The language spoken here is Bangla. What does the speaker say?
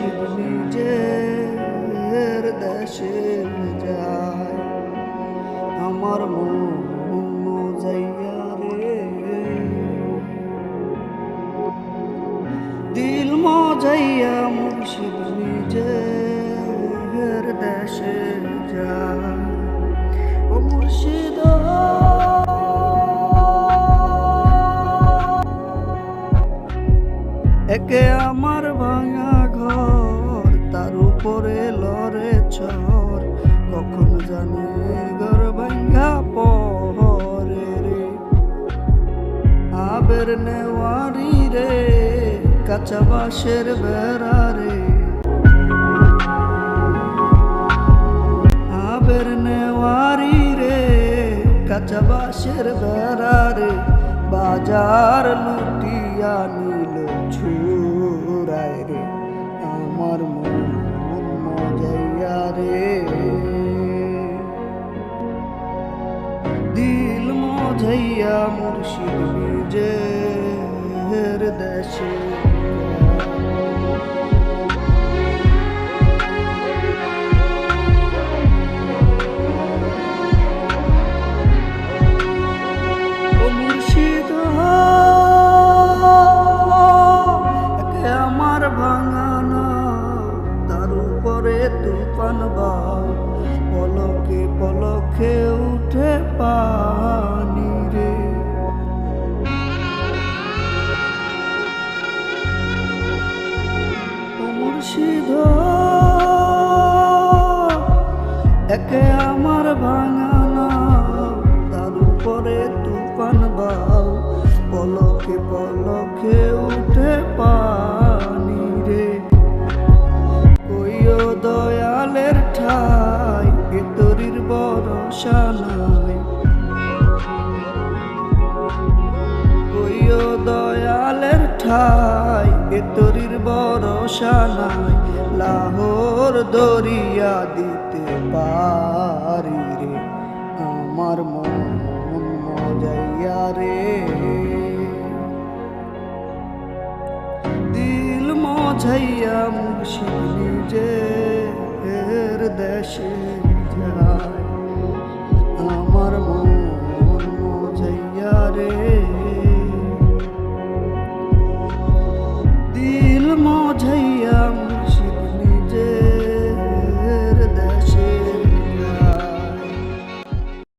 মুর্শিদ নিজের দেশে যায় আমার মন যাইয়া রে। দিল মজাইয়া মুর্শিদ নিজের দেশে যায়। একে আমার ভাঙা ঘর, তার উপরে লরে ছর কখন জানে ঘর ভাঙা পরে রে। আবের নেওয়ারি রে, কাঁচা বাঁশের বেড়া রে। আবের নেওয়ারি রে, কাঁচা বাঁশের বেড়া রে। বাজার লুটিয়া নিল মজাইয়া মুর্শিদ নিজের দেশে। পলকে পলকে উঠে পানি রে। মুর্শিদ একে আমার ভাঙানা তার উপরে তুফান বাউ পলকে পলকে উঠে পানি ভেতরির ভরসা নাই কইও দয়ালের ঠাই ভেতরির ভরসা নাই লাহোর দরিয়া দিতে পারি রে, আমার মন মজাইয়া রে। দিল মজাইয়া মুর্শিদ নিজের দেশে যায় আমার মন মজাইয়া রে।